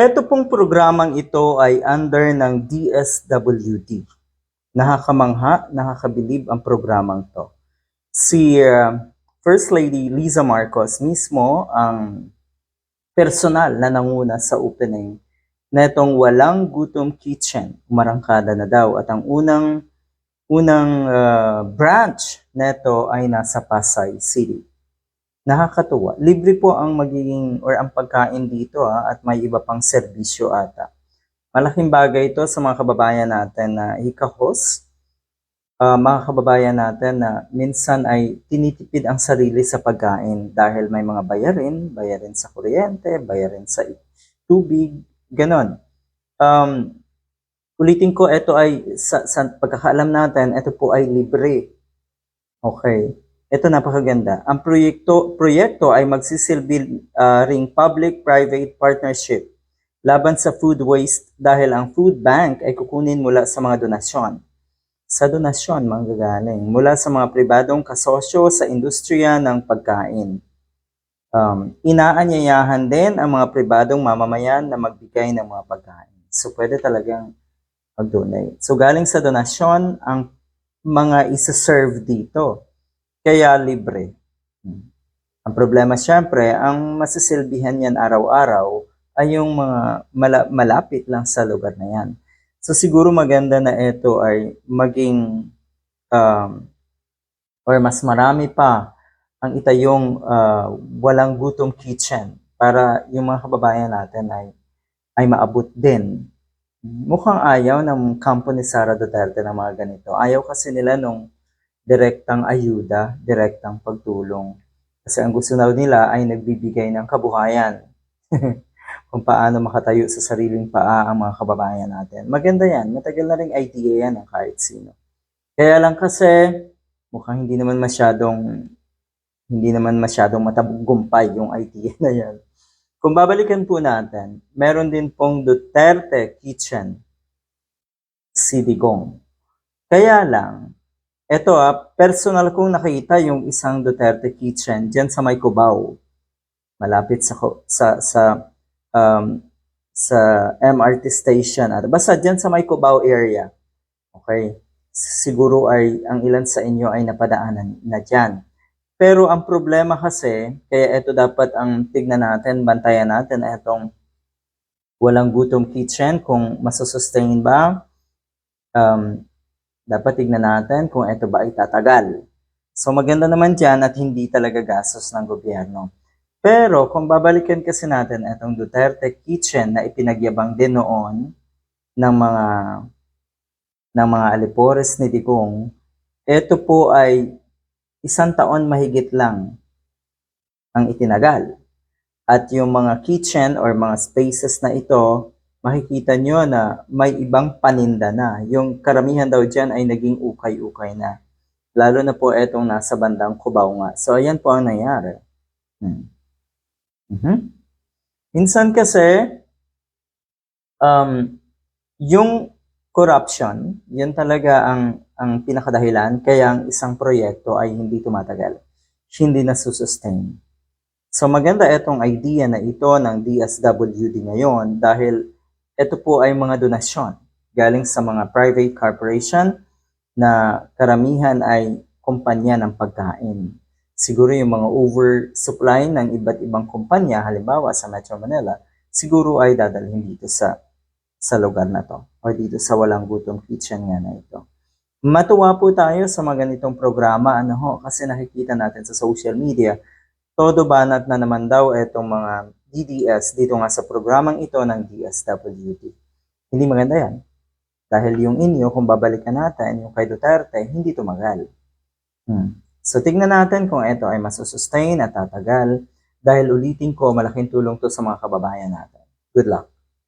Ito pong programang ito ay under ng DSWD. Nakakamangha, nakakabilib ang programang to. Si uh, First Lady Liza Marcos mismo ang personal na nanguna sa opening netong walang gutom kitchen. Umarangkada na daw at ang unang unang uh, branch neto ay nasa Pasay City. Nakakatuwa. Libre po ang magiging or ang pagkain dito ha, at may iba pang serbisyo ata. Malaking bagay ito sa mga kababayan natin na ikahos. Uh, mga kababayan natin na minsan ay tinitipid ang sarili sa pagkain dahil may mga bayarin, bayarin sa kuryente, bayarin sa tubig, ganon. Um, ulitin ko, ito ay sa, sa pagkakaalam natin, ito po ay libre. Okay. Ito napakaganda. Ang proyekto proyekto ay magsisilbi uh, ring public-private partnership laban sa food waste dahil ang food bank ay kukunin mula sa mga donasyon. Sa donasyon manggagaling mula sa mga pribadong kasosyo sa industriya ng pagkain. Um, inaanyayahan din ang mga pribadong mamamayan na magbigay ng mga pagkain. So pwede talagang mag-donate. So galing sa donasyon ang mga isa-serve dito. Kaya libre. Ang problema syempre, ang masisilbihan yan araw-araw ay yung mga mala- malapit lang sa lugar na yan. So siguro maganda na ito ay maging um, or mas marami pa ang itayong uh, walang gutom kitchen para yung mga kababayan natin ay ay maabot din. Mukhang ayaw ng kampo ni Sara Duterte ng mga ganito. Ayaw kasi nila nung direktang ayuda, direktang pagtulong. Kasi ang gusto daw nila ay nagbibigay ng kabuhayan. Kung paano makatayo sa sariling paa ang mga kababayan natin. Maganda yan. Matagal na rin idea yan ng kahit sino. Kaya lang kasi, mukhang hindi naman masyadong hindi naman masyadong matagumpay yung idea na yan. Kung babalikan po natin, meron din pong Duterte Kitchen Sidigong. Kaya lang, ito ah, personal kong nakita yung isang Duterte Kitchen diyan sa May Cubao. Malapit sa sa sa um, sa MRT station at basta diyan sa May Cubao area. Okay. Siguro ay ang ilan sa inyo ay napadaanan na diyan. Pero ang problema kasi, kaya ito dapat ang tignan natin, bantayan natin itong walang gutom kitchen kung masusustain ba. Um, dapat tignan natin kung ito ba ay tatagal. So maganda naman dyan at hindi talaga gastos ng gobyerno. Pero kung babalikan kasi natin itong Duterte Kitchen na ipinagyabang din noon ng mga ng mga alipores ni Digong, ito po ay isang taon mahigit lang ang itinagal. At yung mga kitchen or mga spaces na ito, makikita nyo na may ibang paninda na. Yung karamihan daw dyan ay naging ukay-ukay na. Lalo na po itong nasa bandang Cubao nga. So, ayan po ang nangyari. Hmm. Mm-hmm. Minsan kasi, um, yung corruption, yun talaga ang, ang pinakadahilan kaya ang isang proyekto ay hindi tumatagal. Hindi na sustain. So maganda itong idea na ito ng DSWD ngayon dahil ito po ay mga donasyon galing sa mga private corporation na karamihan ay kumpanya ng pagkain. Siguro yung mga oversupply ng iba't ibang kumpanya, halimbawa sa Metro Manila, siguro ay dadalhin dito sa sa lugar na to or dito sa walang gutom kitchen nga na ito. Matuwa po tayo sa mga ganitong programa ano ho, kasi nakikita natin sa social media todo banat na naman daw itong mga DDS dito nga sa programang ito ng DSWD. Hindi maganda yan. Dahil yung inyo, kung babalikan natin, yung kay Duterte, hindi tumagal. Hmm. So tignan natin kung ito ay masusustain at tatagal dahil ulitin ko, malaking tulong to sa mga kababayan natin. Good luck.